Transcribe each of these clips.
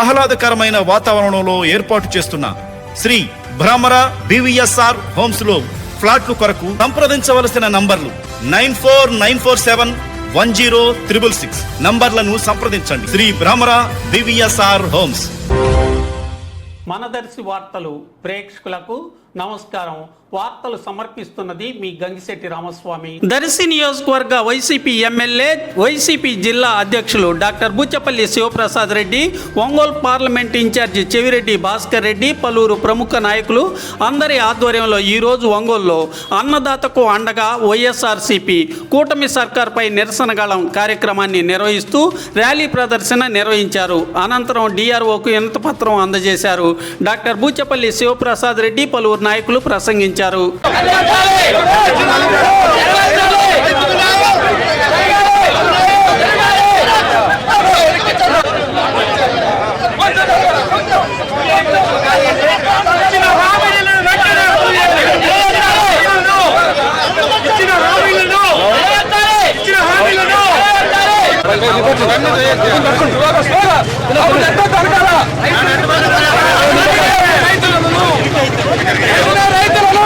ఆహ్లాదకరమైన వాతావరణంలో ఏర్పాటు చేస్తున్న శ్రీ భ్రమర బివిఎస్ఆర్ హోమ్స్లో ఫ్లాట్లు కొరకు సంప్రదించవలసిన నంబర్లు nine four nine four seven one zero triple six నంబర్లను సంప్రదించండి. Shri Bhramara BVSR homes. మనదర్శి వార్తలు ప్రేక్షకులకు నమస్కారం. వార్తలు సమర్పిస్తున్నది మీ గంగిశెట్టి రామస్వామి. దర్శి నియోజకవర్గ వైసీపీ ఎమ్మెల్యే వైసీపీ జిల్లా అధ్యక్షులు doctor Buchepalli Sivaprasad Reddy Ongole parliament incharge Chevireddy Bhaskar Reddy పలువురు ప్రముఖ నాయకులు అందరి ఆధ్వర్యంలో ఈరోజు ఒంగోలులో అన్నదాతకు అండగా వైఎస్ఆర్సీపీ కూటమి సర్కార్పై నిరసన గళం కార్యక్రమాన్ని నిర్వహిస్తూ ర్యాలీ ప్రదర్శన నిర్వహించారు. అనంతరం డిఆర్ఓకు వినతిపత్రం అందజేశారు. డాక్టర్ బూచపల్లి శివప్రసాద్ రెడ్డి పలువురు నాయకులు ప్రసంగించారు. రైతులను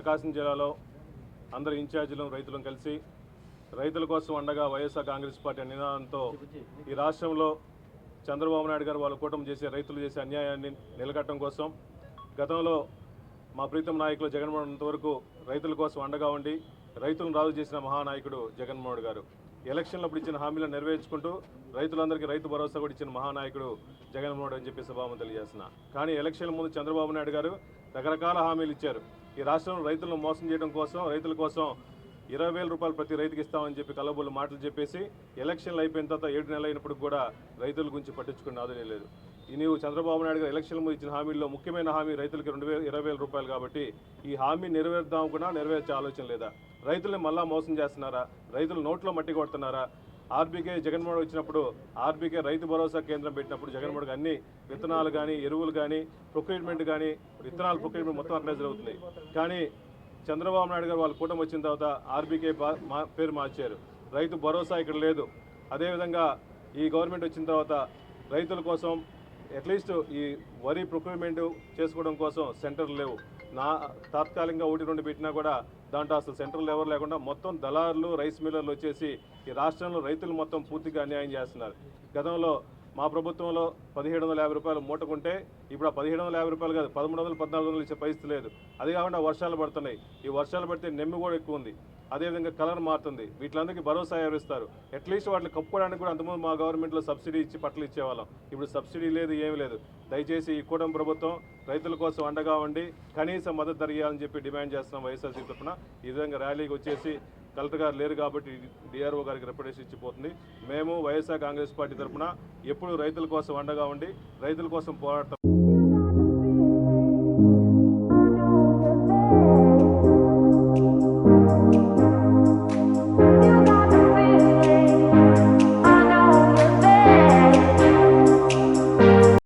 ప్రకాశం జిల్లాలో అందరు ఇన్ఛార్జీలు రైతులను కలిసి రైతుల కోసం అండగా వైఎస్ఆర్ కాంగ్రెస్ పార్టీ నినాదంతో ఈ రాష్ట్రంలో చంద్రబాబు నాయుడు గారు వాళ్ళ కూటమి చేసే రైతులు చేసే అన్యాయాన్ని నిలకట్టడం కోసం గతంలో మా ప్రీతం నాయకులు జగన్మోహన్ వరకు రైతుల కోసం అండగా ఉండి రైతులను రాజు చేసిన మహానాయకుడు జగన్మోహన్ గారు. ఎలక్షన్లో అప్పుడు ఇచ్చిన హామీలను నెరవేర్చుకుంటూ రైతులందరికీ రైతు భరోసా కూడా ఇచ్చిన మహానాయకుడు జగన్మోహన్ అని చెప్పి సభాము తెలియజేస్తున్నా. కానీ ఎలక్షన్ల ముందు చంద్రబాబు నాయుడు గారు రకరకాల హామీలు ఇచ్చారు. ఈ రాష్ట్రంలో రైతులను మోసం చేయడం కోసం రైతుల కోసం ఇరవై వేల రూపాయలు ప్రతి రైతుకి ఇస్తామని చెప్పి కలబోలు మాటలు చెప్పేసి ఎలక్షన్లు అయిపోయిన తర్వాత ఏడు నెలలు అయినప్పుడు కూడా రైతుల గురించి పట్టించుకున్న ఆదరణ లేదు. నీవు చంద్రబాబు నాయుడు గారు ఎలక్షన్ ముందు ఇచ్చిన హామీల్లో ముఖ్యమైన హామీ రైతులకి రెండు వేల ఇరవై వేల రూపాయలు కాబట్టి ఈ హామీ నెరవేర్దాం కూడా నెరవేర్చే ఆలోచన లేదా? రైతుల్ని మళ్ళా మోసం చేస్తున్నారా? రైతులు నోట్లో మట్టి కొడుతున్నారా? ఆర్బీకే జగన్మోహన్ వచ్చినప్పుడు ఆర్బీకే రైతు భరోసా కేంద్రం పెట్టినప్పుడు జగన్మోహన్ అన్ని విత్తనాలు కానీ ఎరువులు కానీ ప్రొక్యూర్మెంట్ కానీ విత్తనాలు ప్రొక్యూర్మెంట్ మొత్తం అక్కడే జరుగుతుంది కానీ చంద్రబాబు నాయుడు గారు వాళ్ళ కూటమి వచ్చిన తర్వాత ఆర్బీకే మా- పేరు మార్చారు. రైతు భరోసా ఇక్కడ లేదు. అదేవిధంగా ఈ గవర్నమెంట్ వచ్చిన తర్వాత రైతుల కోసం అట్లీస్ట్ ఈ వరి ప్రొక్యూర్మెంట్ చేసుకోవడం కోసం సెంటర్లు లేవు. నా తాత్కాలికంగా ఒకటి రెండు పెట్టినా కూడా దాంట్లో అసలు సెంటర్లు ఎవరు లేకుండా మొత్తం దళారులు రైస్ మిల్లర్లు వచ్చేసి ఈ రాష్ట్రంలో రైతులు మొత్తం పూర్తిగా అన్యాయం చేస్తున్నారు. గతంలో మా ప్రభుత్వంలో పదిహేడు వందల యాభై రూపాయలు మూటకుంటే ఇప్పుడు ఆ పదిహేడు వందల యాభై రూపాయలు కాదు పదమూడు వందలు పద్నాలుగు వందలు ఇచ్చే పరిస్థితి లేదు. అది కాకుండా వర్షాలు పడుతున్నాయి. ఈ వర్షాలు పడితే నెమ్మి కూడా ఎక్కువ ఉంది. అదేవిధంగా కలర్ మారుతుంది. వీటిలందరికీ భరోసా ఎవరిస్తారు? అట్లీస్ట్ వాటిని కప్పుకోవడానికి కూడా అంతకుముందు మా గవర్నమెంట్లో సబ్సిడీ ఇచ్చి పట్టలు ఇచ్చేవాళ్ళం. ఇప్పుడు సబ్సిడీ లేదు ఏమీ లేదు. దయచేసి ఈ కూటమి ప్రభుత్వం రైతుల కోసం అండగా ఉండి కనీస మద్దతు ధర ఇవ్వాలని చెప్పి డిమాండ్ చేస్తున్నాం వైఎస్ఆర్సీ తరఫున. ఈ విధంగా ర్యాలీకి వచ్చేసి కలెక్టర్ గారు లేరు కాబట్టి డిఆర్ఓ గారికి రిప్రజెంటేషన్ ఇచ్చిపోతుంది. మేము వైఎస్ఆర్ కాంగ్రెస్ పార్టీ తరఫున ఎప్పుడు రైతుల కోసం అండగా ఉండి రైతుల కోసం పోరాడతాం.